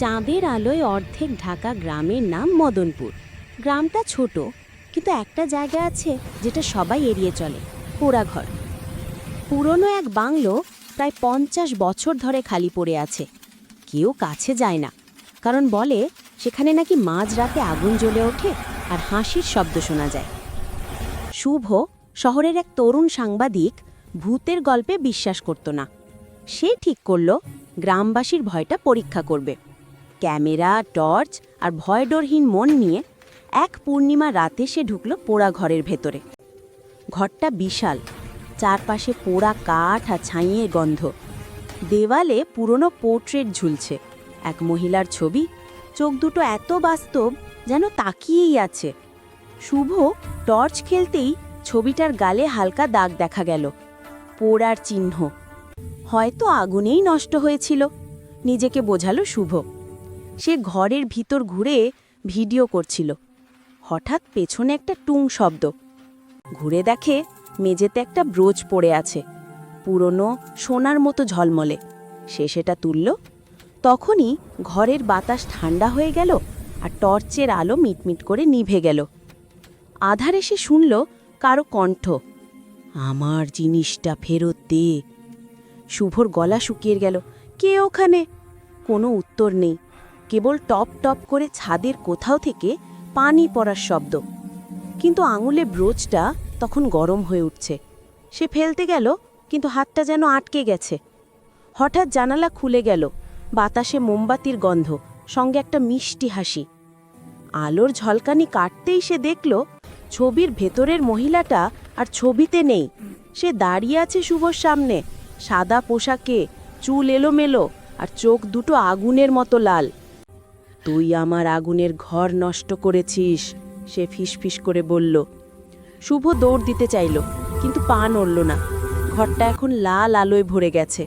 চাঁদের আলোয় অর্ধেক ঢাকা গ্রামের নাম মদনপুর। গ্রামটা ছোট, কিন্তু একটা জায়গা আছে যেটা সবাই এড়িয়ে চলে, পোড়াঘর। পুরনো এক বাংলো প্রায় পঞ্চাশ বছর ধরে খালি পড়ে আছে। কেউ কাছে যায় না, কারণ বলে সেখানে নাকি মাঝরাতে আগুন জ্বলে ওঠে আর হাসির শব্দ শোনা যায়। শুভ শহরের এক তরুণ সাংবাদিক ভূতের গল্পে বিশ্বাস করত না। সে ঠিক করল, গ্রামবাসীর ভয়টা পরীক্ষা করবে। ক্যামেরা, টর্চ আর ভয়ডরহীন মন নিয়ে এক পূর্ণিমা রাতে সে ঢুকল পোড়া ঘরের ভেতরে। ঘরটা বিশাল, চারপাশে পোড়া কাঠ আর ছাইয়ের গন্ধ। দেওয়ালে পুরনো পোর্ট্রেট ঝুলছে। এক মহিলার ছবি, চোখ দুটো এত বাস্তব যেন তাকিয়েই আছে। শুভ টর্চ খেলতেই ছবিটার গালে হালকা দাগ দেখা গেল। পোড়ার চিহ্ন। হয়তো আগুনেই নষ্ট হয়েছিল। নিজেকে বোঝালো শুভ। সে ঘরের ভিতর ঘুরে ভিডিও করছিল। হঠাৎ পেছনে একটা টুং শব্দ। ঘুরে দেখে মেঝেতে একটা ব্রোচ পড়ে আছে। পুরনো সোনার মতো ঝলমলে। সে সেটা তুলল। তখনই ঘরের বাতাস ঠান্ডা হয়ে গেল আর টর্চের আলো মিটমিট করে নিভে গেল। আধারে সে শুনল কারও কণ্ঠ, আমার জিনিসটা ফেরত দে। শুভর গলা শুকিয়ে গেল। কে ওখানে? কোনো উত্তর নেই। কেবল টপ টপ করে ছাদের কোথাও থেকে পানি পড়ার শব্দ। কিন্তু আঙুলে ব্রোচটা তখন গরম হয়ে উঠছে। সে ফেলতে গেল, কিন্তু হাতটা যেন আটকে গেছে। হঠাৎ জানালা খুলে গেল, বাতাসে মোমবাতির গন্ধ, সঙ্গে একটা মিষ্টি হাসি। আলোর ঝলকানি কাটতেই সে দেখল, ছবির ভেতরের মহিলাটা আর ছবিতে নেই। সে দাঁড়িয়ে আছে শুভর সামনে, সাদা পোশাকে, চুল এলোমেলো আর চোখ দুটো আগুনের মতো লাল। তুই আমার আগুনের ঘর নষ্ট করেছিস। সে ফিসফিস করে বলল। শুভ দৌড় দিতে চাইল, কিন্তু পা নড়ল না। ঘরটা এখন লাল আলোয় ভরে গেছে।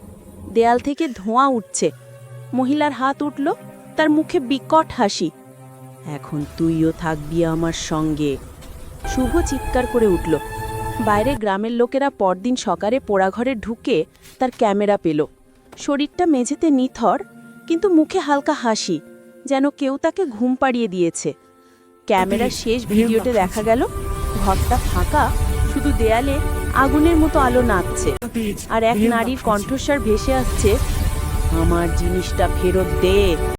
দেয়াল থেকে ধোঁয়া উঠছে। মহিলার হাত উঠল, তার মুখে বিকট হাসি। এখন তুইও থাকবি আমার সঙ্গে। শুভ চিৎকার করে উঠল। বাইরে গ্রামের লোকেরা পরদিন সকালে পোড়াঘরে ঢুকে তার ক্যামেরা পেল। শরীরটা মেঝেতে নিথর, কিন্তু মুখে হালকা হাসি। যেন কেউ তাকে ঘুম পাড়িয়ে দিয়েছে। ক্যামেরার শেষ ভিডিওতে দেখা গেল ঘরটা ফাঁকা শুধু দেয়ালে আগুনের মতো আলো নাচছে। আর এক নারীর কণ্ঠস্বর ভেসে আসছে আমার জিনিসটা ফেরত দে।